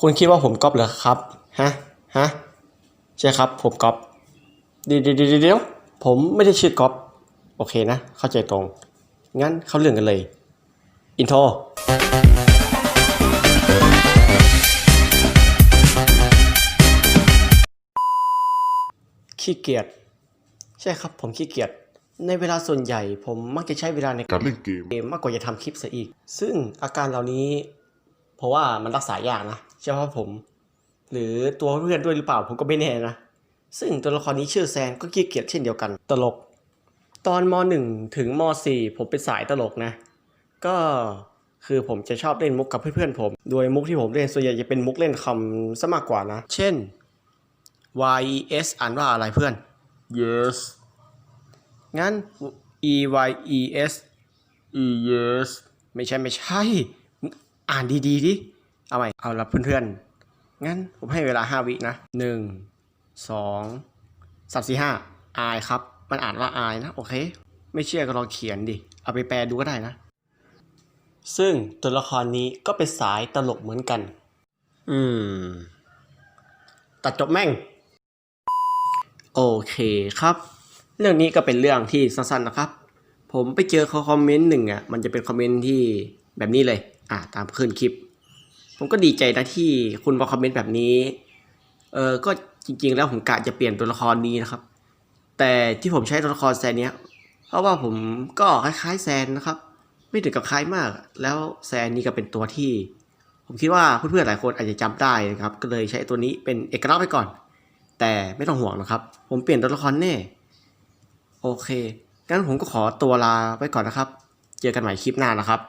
คุณคิดว่าผมก๊อปเหรอครับ ฮะ ฮะ ใช่ครับ ผมก๊อปเดี๋ยวเดี๋ยวเดี๋ยวเดี๋ยวผมไม่ได้ชื่อก๊อปโอเคนะ เข้าใจตรง งั้นเข้าเรื่องกันเลย อินโทรขี้เกียจใช่ครับ ผมขี้เกียจในเวลาส่วนใหญ่ ผมมักจะใช้เวลาในการเล่นเกมเกมมากกว่าจะทำคลิปซะอีก ซึ่งอาการเหล่านี้ เพราะว่ามันรักษายากนะ เฉพาะผม หรือตัวเพื่อนด้วยหรือเปล่าผมก็ไม่แน่นะ ซึ่งตัวละครนี้ชื่อแซนก็ขี้เกียจเช่นเดียวกัน ตลก ตอนม .1 ถึงม .4 ผมเป็นสายตลกนะ ก็คือผมจะชอบเล่นมุกกับเพื่อนๆผม โดยมุกที่ผมเล่นส่วนใหญ่จะเป็นมุกเล่นคำซะมากกว่านะ เช่น y e s อ่านว่าอะไรเพื่อน yes งั้น e y e s e yes ไม่ใช่ไม่ใช่มึงอ่านดีๆดิ เอาใหม่เอาละเพื่อนๆ งั้นผมให้เวลาห้าวินะหนึ่งสองสามสี่ห้าอายครับ มันอ่านว่าอายนะ โอเค ไม่เชื่อก็ลองเขียนดิ เอาไปแปลดูก็ได้นะ ซึ่งตัวละครนี้ก็เป็นสายตลกเหมือนกัน อืม ตัดจบแม่ง โอเคครับ เรื่องนี้ก็เป็นเรื่องที่สั้นๆนะครับ ผมไปเจอคอมเมนต์หนึ่งอะ มันจะเป็นคอมเมนต์ที่แบบนี้เลย อ่าตามขึ้นคลิป ผมก็ดีใจนะที่คุณมาคอมเมนต์แบบนี้ เออก็จริง ๆ แล้วผมกะจะเปลี่ยนตัวละครนี้นะครับ แต่ที่ผมใช้ตัวละครแซนเนี้ย เพราะว่าผมก็คล้ายๆแซนนะครับ ไม่ถึงกับคล้ายมาก แล้วแซนนี่ก็เป็นตัวที่ ผมคิดว่าเพื่อนๆหลายคนอาจจะจำได้นะครับ ก็เลยใช้ตัวนี้เป็นเอกลักษณ์ไว้ก่อน แต่ไม่ต้องห่วงนะครับ ผมเปลี่ยนตัวละครแน่ โอเคงั้นผมก็ขอตัวลาไปก่อนนะครับ เจอกันใหม่คลิปหน้านะครับ